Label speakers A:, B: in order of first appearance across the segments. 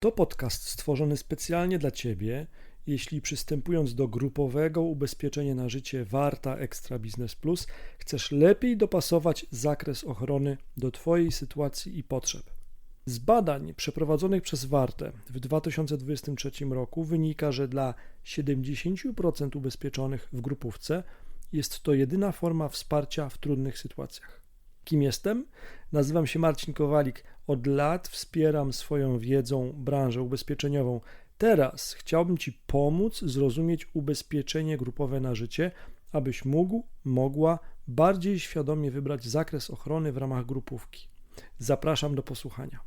A: To podcast stworzony specjalnie dla Ciebie, jeśli przystępując do grupowego ubezpieczenia na życie Warta Extra Business Plus, chcesz lepiej dopasować zakres ochrony do Twojej sytuacji i potrzeb. Z badań przeprowadzonych przez Wartę w 2023 roku wynika, że dla 70% ubezpieczonych w grupówce jest to jedyna forma wsparcia w trudnych sytuacjach. Kim jestem? Nazywam się Marcin Kowalik. Od lat wspieram swoją wiedzą branżę ubezpieczeniową. Teraz chciałbym Ci pomóc zrozumieć ubezpieczenie grupowe na życie, abyś mógł, mogła bardziej świadomie wybrać zakres ochrony w ramach grupówki. Zapraszam do posłuchania.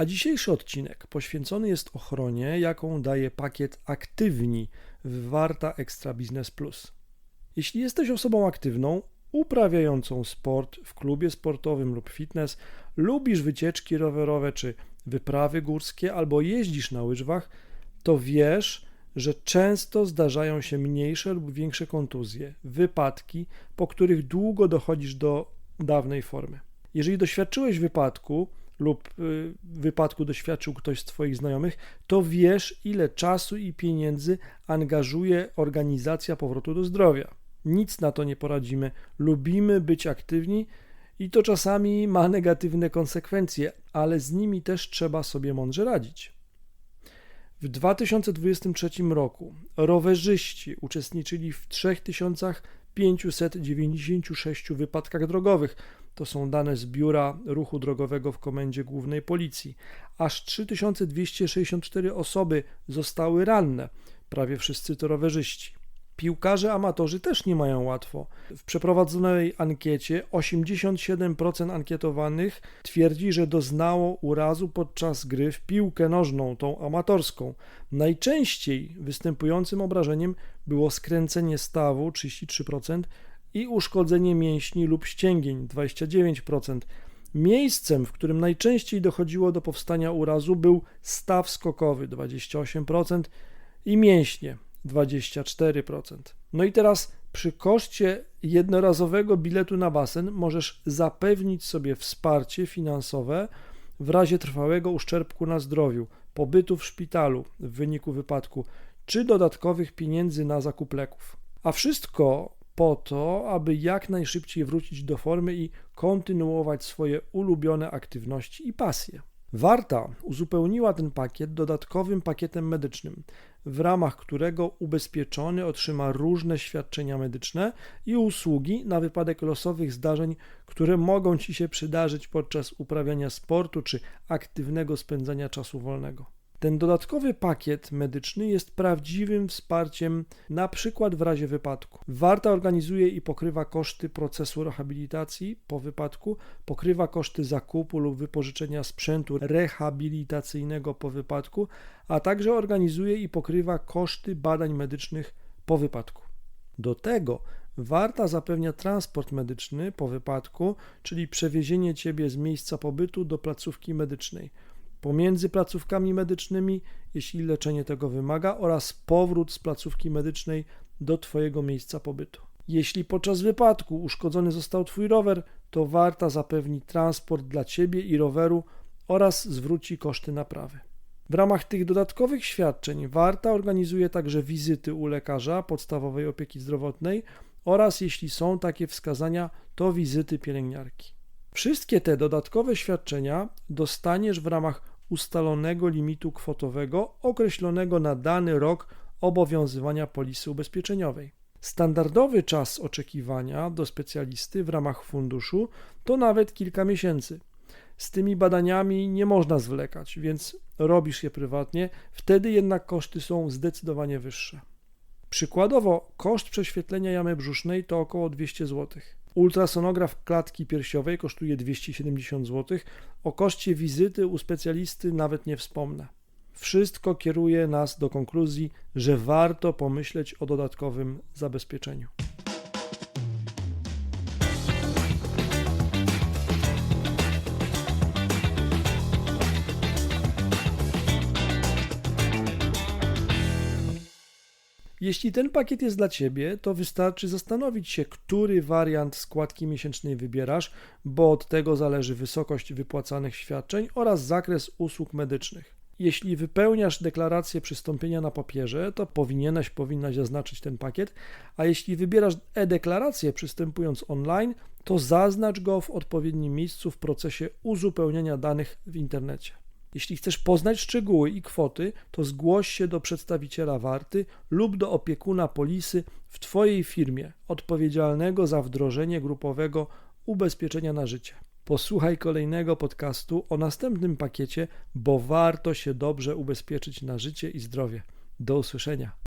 A: A dzisiejszy odcinek poświęcony jest ochronie, jaką daje pakiet Aktywni w Warta Extra Business Plus. Jeśli jesteś osobą aktywną, uprawiającą sport w klubie sportowym lub fitness, lubisz wycieczki rowerowe czy wyprawy górskie albo jeździsz na łyżwach, to wiesz, że często zdarzają się mniejsze lub większe kontuzje, wypadki, po których długo dochodzisz do dawnej formy. Jeżeli doświadczyłeś wypadku, lub y, wypadku doświadczył ktoś z Twoich znajomych, to wiesz, ile czasu i pieniędzy angażuje organizacja powrotu do zdrowia. Nic na to nie poradzimy. Lubimy być aktywni i to czasami ma negatywne konsekwencje, ale z nimi też trzeba sobie mądrze radzić. W 2023 roku rowerzyści uczestniczyli w 3596 wypadkach drogowych, to są dane z Biura Ruchu Drogowego w Komendzie Głównej Policji. Aż 3264 osoby zostały ranne, prawie wszyscy to rowerzyści. Piłkarze amatorzy też nie mają łatwo. W przeprowadzonej ankiecie 87% ankietowanych twierdzi, że doznało urazu podczas gry w piłkę nożną, tą amatorską. Najczęściej występującym obrażeniem było skręcenie stawu 33%, i uszkodzenie mięśni lub ścięgień 29%. Miejscem, w którym najczęściej dochodziło do powstania urazu, był staw skokowy 28% i mięśnie 24%. No i teraz przy koszcie jednorazowego biletu na basen możesz zapewnić sobie wsparcie finansowe w razie trwałego uszczerbku na zdrowiu, pobytu w szpitalu w wyniku wypadku, czy dodatkowych pieniędzy na zakup leków. A wszystko po to, aby jak najszybciej wrócić do formy i kontynuować swoje ulubione aktywności i pasje. Warta uzupełniła ten pakiet dodatkowym pakietem medycznym, w ramach którego ubezpieczony otrzyma różne świadczenia medyczne i usługi na wypadek losowych zdarzeń, które mogą ci się przydarzyć podczas uprawiania sportu czy aktywnego spędzania czasu wolnego. Ten dodatkowy pakiet medyczny jest prawdziwym wsparciem, na przykład w razie wypadku. Warta organizuje i pokrywa koszty procesu rehabilitacji po wypadku, pokrywa koszty zakupu lub wypożyczenia sprzętu rehabilitacyjnego po wypadku, a także organizuje i pokrywa koszty badań medycznych po wypadku. Do tego Warta zapewnia transport medyczny po wypadku, czyli przewiezienie ciebie z miejsca pobytu do placówki medycznej pomiędzy placówkami medycznymi, jeśli leczenie tego wymaga, oraz powrót z placówki medycznej do Twojego miejsca pobytu. Jeśli podczas wypadku uszkodzony został Twój rower, to warta zapewni transport dla Ciebie i roweru oraz zwróci koszty naprawy. W ramach tych dodatkowych świadczeń warta organizuje także wizyty u lekarza podstawowej opieki zdrowotnej oraz jeśli są takie wskazania, to wizyty pielęgniarki. Wszystkie te dodatkowe świadczenia dostaniesz w ramach ustalonego limitu kwotowego określonego na dany rok obowiązywania polisy ubezpieczeniowej. Standardowy czas oczekiwania do specjalisty w ramach funduszu to nawet kilka miesięcy. Z tymi badaniami nie można zwlekać, więc robisz je prywatnie, wtedy jednak koszty są zdecydowanie wyższe. Przykładowo, koszt prześwietlenia jamy brzusznej to około 200 zł. Ultrasonograf klatki piersiowej kosztuje 270 zł. O koszcie wizyty u specjalisty nawet nie wspomnę. Wszystko kieruje nas do konkluzji, że warto pomyśleć o dodatkowym zabezpieczeniu. Jeśli ten pakiet jest dla Ciebie, to wystarczy zastanowić się, który wariant składki miesięcznej wybierasz, bo od tego zależy wysokość wypłacanych świadczeń oraz zakres usług medycznych. Jeśli wypełniasz deklarację przystąpienia na papierze, to powinieneś, powinnaś zaznaczyć ten pakiet, a jeśli wybierasz e-deklarację przystępując online, to zaznacz go w odpowiednim miejscu w procesie uzupełniania danych w internecie. Jeśli chcesz poznać szczegóły i kwoty, to zgłoś się do przedstawiciela warty lub do opiekuna polisy w Twojej firmie odpowiedzialnego za wdrożenie grupowego ubezpieczenia na życie. Posłuchaj kolejnego podcastu o następnym pakiecie, bo warto się dobrze ubezpieczyć na życie i zdrowie. Do usłyszenia.